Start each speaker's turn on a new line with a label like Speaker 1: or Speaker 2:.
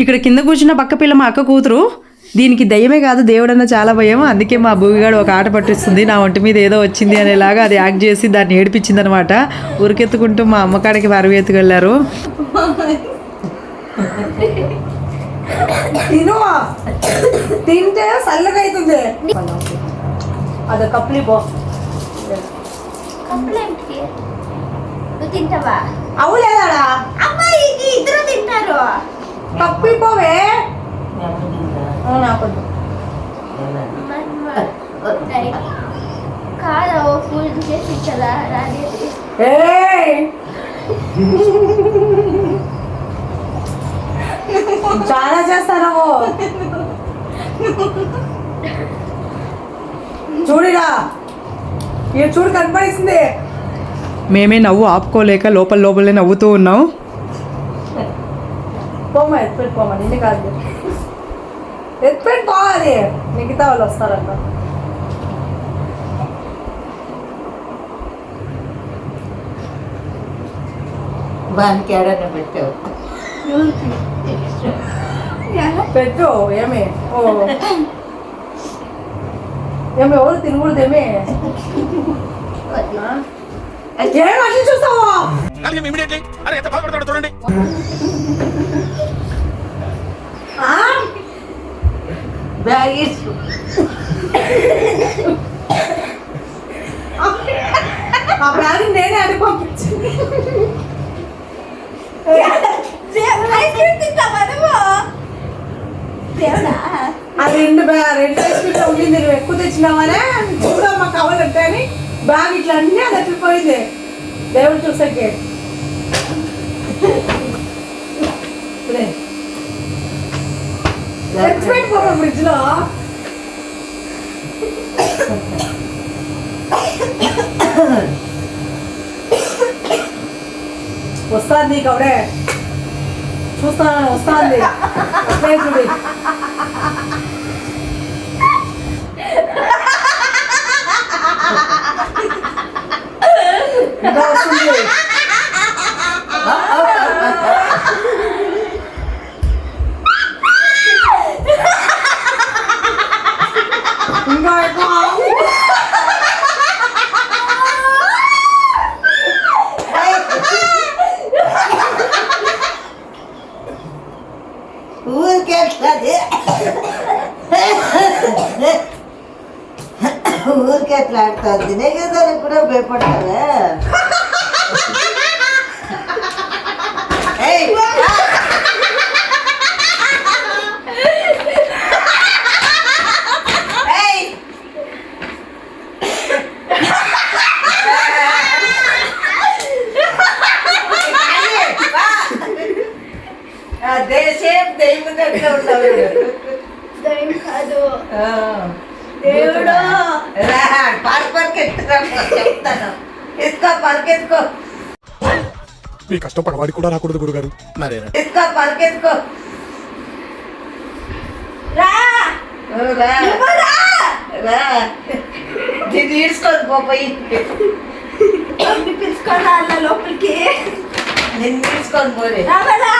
Speaker 1: ఇక్కడ కింద కూర్చున్న పక్క పిల్ల మా అక్క కూతురు దీనికి దయ్యమే కాదు దేవుడన్న చాలా భయం అందుకే మా భూమిగాడు ఒక ఆట పట్టిస్తుంది. నా ఒంటి మీద ఏదో వచ్చింది అనేలాగా అది యాక్ట్ చేసి దాన్ని ఏడిపించింది అనమాట ఉరికెత్తుకుంటూ మా అమ్మకాడికి వరవి ఎత్తుకెళ్ళారు
Speaker 2: తిను తింటే చల్లగా అవుతుంది అదే కప్లి అవులేదాడా?
Speaker 3: కాదా ఓ పూజ చేసి రాలేదు
Speaker 2: ఏయ్! చాలా చేస్తాను చూడిరా. ఇక చూడు కనపడిస్తుంది
Speaker 1: మేమే నవ్వు ఆపుకోలేక లోపల లోపలే నవ్వుతూ ఉన్నాం.
Speaker 2: పోమ్మా ఎత్తుపెట్టి పోమ్మా నిన్ను కాదు. ఎత్తుపెట్టి పోవాలి మిగతా వాళ్ళు వస్తారంట.
Speaker 4: వానికి ఏడన్నా పెట్టావు.
Speaker 2: పెట్టు ఏమి? ఓ. ఏమి ఎవరు తినకూడదు ఏమి? ఏం అట్లా చూస్తావు?
Speaker 5: కలిగి ఇమీడియట్లీ. అరే ఎంత బాధపడతాడో చూడండి.
Speaker 2: ఆ?
Speaker 4: బ్యాగ్ ఇచ్చు
Speaker 2: ఆ బ్యాగ్ నేనే ఆ రెండు రెండు ఐస్ క్రీమ్ ఉండింది నువ్వు ఎక్కువ తెచ్చినావనే? చూడమ్మా కావాలంటే అని. బ్యాగ్ ఇట్లా అన్నీ అది అట్లా పోయింది దేవుడు చూసాకే. తెచ్చిపెట్టుకోమా ఫ్రిడ్జ్లో. వస్తాంది నీకు అవడే చూస్తాను వస్తాంది. అట్లే చూడు
Speaker 4: ऊर्के प्लान ऊर्के प्लान तेरे कूड़ा भयपड़ा అదే సేమ్ దెయ్యమున్నట్లే ఉన్నావు.
Speaker 3: దయ్యం కాదు. దేవుడు.
Speaker 4: రా, పార్క్ పార్క్ ఎత్తురా, చెప్తాను. ఎత్తుకో పార్క్ ఎత్తుకో
Speaker 5: మీ కష్టం పగవాడికి కూడా రాకూడదు గురుగారు.
Speaker 4: పార్క్ ఎత్తుకో
Speaker 3: రా.
Speaker 4: రా. దీన్ని ఈడ్చుకొని పోయి.
Speaker 3: మమ్మీ పిలుచుకొని రా అన్న లోపలికి.
Speaker 4: ఈడ్చుకొని పోరే
Speaker 3: రావరా.